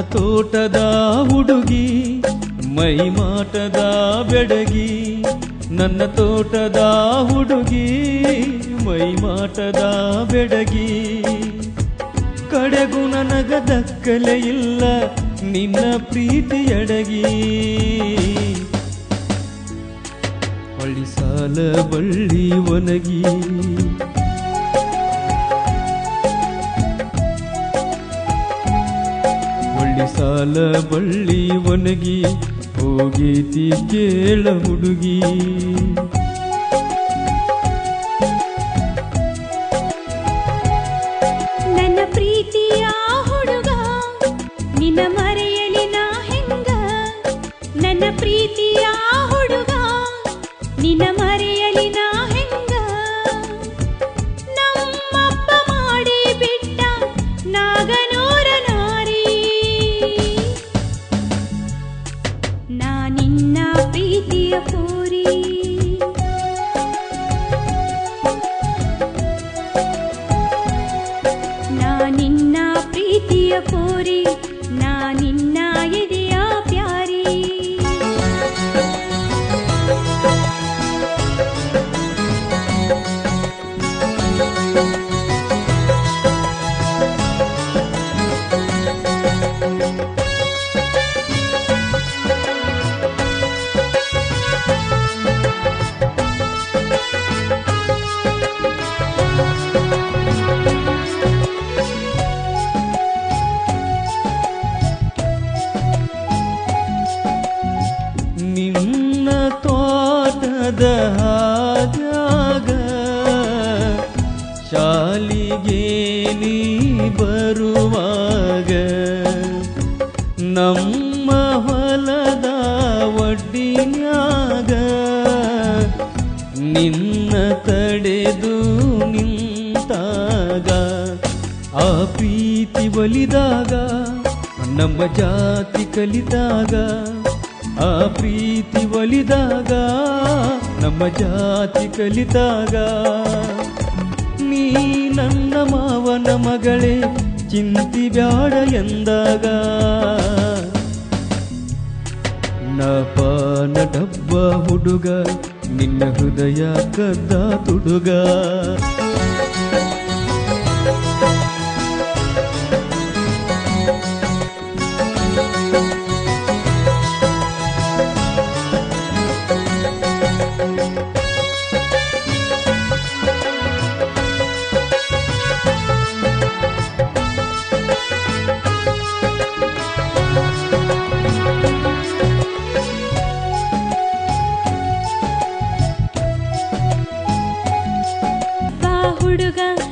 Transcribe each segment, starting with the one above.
ತೋಟದ ಹುಡುಗಿ, ಮೈ ಮಾಟದ ಬೆಡಗಿ. ನನ್ನ ತೋಟದ ಹುಡುಗಿ, ಮೈ ಮಾಟದ ಬೆಡಗಿ. ಕಡೆಗೂ ನನಗ ದಕ್ಕಲೆ ಇಲ್ಲ, ನಿನ್ನ ಪ್ರೀತಿಯಡಗಿ. ಹೊಳ್ಳಿ ಸಾಲ ಬಳ್ಳಿ ಒನಗಿ ಸಾಲ ಬಳ್ಳಿ ಒನಗಿ ಹೋಗೀತಿ ಕೇಳ ಹುಡುಗಿ. ನನ್ನ ಪ್ರೀತಿಯ ಹುಡುಗ, ನಿನ್ನ ಮರೆಯಲಿ ನಾ ಹೆಂಗ? ನನ್ನ ಪ್ರೀತಿಯ ಹುಡುಗ, ನಿನ್ನ ಪ್ರೀತಿಯ ಪೂರಿ. ನಾ ನಿನ್ನ ಪ್ರೀತಿಯ ಕೋರಿ ತೋಟದ ಶಾಲಿಗೆ ನೀ ಬರುವಾಗ ನಮ್ಮ ಹೊಲದ ಒಡ್ಡಿನ್ಯಾಗ ನಿನ್ನ ತಡೆದು ನಿಂತಾಗ. ಆ ಪ್ರೀತಿ ಒಲಿದಾಗ, ನಮ್ಮ ಜಾತಿ ಕಲಿತಾಗ. ಆ ಪ್ರೀತಿ ಒಲಿದಾಗ ನಮ್ಮ ಜಾತಿ ಕಲಿತಾಗ, ನೀ ನನ್ನ ಮಾವನ ಮಗಳೇ, ಚಿಂತಿ ಬ್ಯಾಡ ಎಂದಾಗ. ನಪಾನ ಡಬ್ಬ ಹುಡುಗ, ನಿನ್ನ ಹೃದಯ ಕದ್ದ ತುಡುಗ. ಹುಡುಗ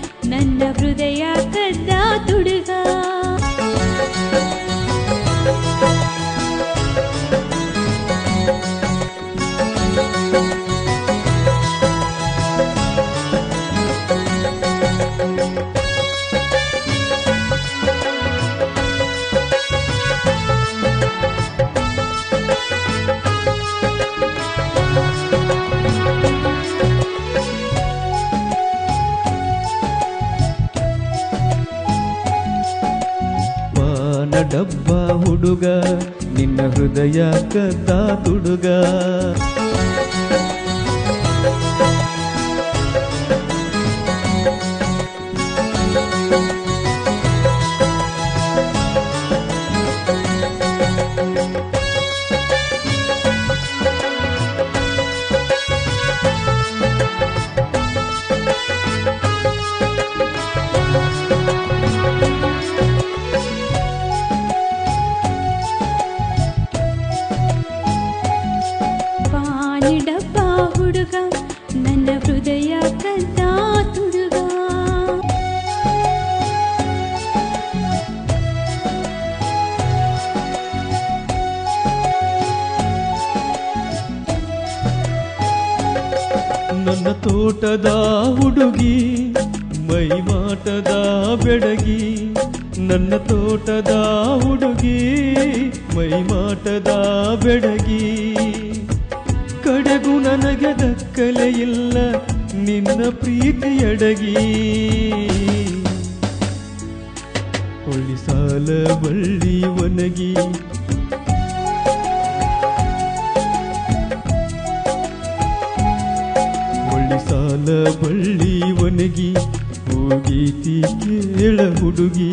ಪಾನ ಡಬ್ಬ ಹುಡುಗ ನಿನ್ನ ಹೃದಯ ಕದ್ದ ತುಡುಗ. ಪಾನಿ ಡಬ್ಬ ಹುಡುಗ ನನ್ನ ಹೃದಯ ಕದ್ದ ತುಡುಗ ನನ್ನ ತೋಟದ ಹುಡುಗಿ ಮೈ ಮಾಟದ ಬೆಡಗಿ ನನ್ನ ತೋಟದ ಹುಡುಗಿ ಮೈ ಮಾಟದ ಬೆಡಗಿ ಕಡೆಗೂ ನನಗೆ ದಕ್ಕಲೆ ಇಲ್ಲ. ನಿನ್ನ ಪ್ರೀತಿಯಡಗಿ. ಒಳ್ಳಿ ಸಾಲ ಬಳ್ಳಿ ಒನಗಿ ಒಳ್ಳಿ ಸಾಲ ಬಳ್ಳಿ ಒನಗಿ ಹೋಗೀತಿ ಕೇಳ ಹುಡುಗಿ.